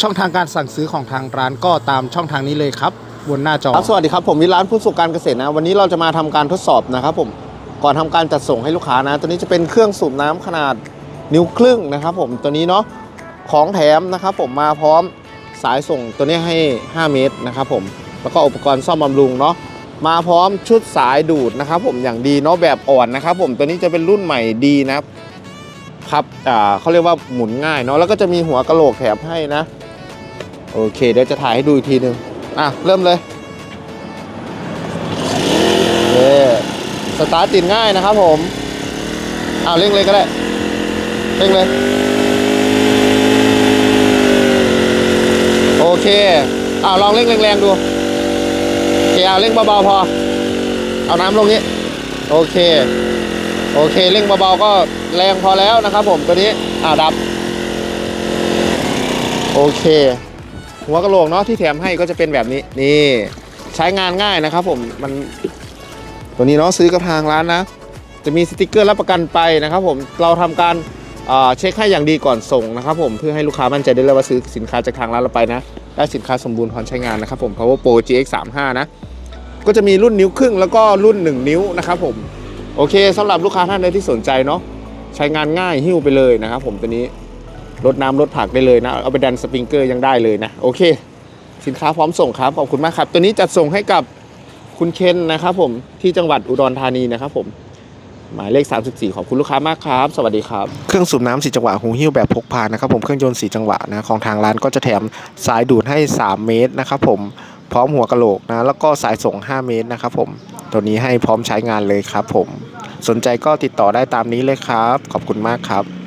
ช่องทางการสั่งซื้อของทางร้านก็ตามช่องทางนี้เลยครับบนหน้าจอครับสวัสดีครับผมวิร้านผู้สุขการเกษตรนะ วันนี้เราจะมาทำการทดสอบนะครับผมก่อนทำการจัดส่งให้ลูกค้านะ ตัวนี้จะเป็นเครื่องสูบน้ำขนาดนิ้วครึ่งนะครับ ผมตัวนี้เนาะของแถมนะครับ ผมมาพร้อมสายส่งตัวนี้ให้ 5 เมตรนะครับ ผมแล้วก็อุปกรณ์ซ่อมบำรุงเนาะมาพร้อมชุดสายดูดนะครับ ผมอย่างดีเนาะแบบอ่อนนะครับ ผมตัวนี้จะเป็นรุ่นใหม่ดีนะครับเขาเรียกว่าหมุนง่ายเนาะแล้วก็จะมีหัวกะโหลกแถมให้นะ โอเค เดี๋ยวจะถ่ายให้ดูอีกทีหนึ่งอะ เริ่มเลยเออสตาร์ทติดง่ายนะครับผมเอาวเร่งเลยก็ได้ เร่งเลย โอเคอ้าวลองเร่งแรงๆดูโอเคเอาเร่งเบาๆพอ เอาน้ำลงนี้โอเค โอเคเร่งเบาๆก็แรงพอแล้วนะครับผมตัวนี้อ่าดับ โอเค หัวกระโหลกเนาะที่แถมให้ก็จะเป็นแบบนี้นี่ใช้งานง่ายนะครับผมมันตัวนี้เนาะซื้อกับทางร้านนะ จะมีสติกเกอร์รับประกันไปนะครับผมเราทำการเช็คให้อย่างดีก่อนส่งนะครับผมเพื่อให้ลูกค้ามั่นใจได้เลยว่าซื้อสินค้าจากทางร้านเราไปนะ ได้สินค้าสมบูรณ์พร้อมใช้งานนะครับผม Power Pro GX 3 5นะ ก็จะมีรุ่นนิ้วครึ่งแล้วก็รุ่น 1 นิ้วนะครับผม โอเคสำหรับลูกค้าท่านใดที่สนใจเนาะใช้งานง่ายหิ้วไปเลยนะครับผมตัวนี้ ลดน้ำลดผักได้เลยนะ เอาไปดันสปริงเกอร์ยังได้เลยนะ โอเค สินค้าพร้อมส่งครับ ขอบคุณมากครับ ตัวนี้จัดส่งให้กับคุณเคนนะครับผมที่จังหวัดอุดรธานีนะครับผมหมายเลข 34 ขอบคุณลูกค้ามากครับ สวัสดีครับ เครื่องสูบน้ำสีจังหวะหูหิ้วแบบพกพานะครับผมเครื่องยนต์สีจังหวะนะของทางร้านก็จะแถมสายดูดให้ 3 เมตรนะครับผมพร้อมหัวกะโหลกนะแล้วก็สายส่ง 5 เมตรนะครับผมตัวนี้ให้พร้อมใช้งานเลยครับผมสนใจก็ติดต่อได้ตามนี้เลยครับ ขอบคุณมากครับ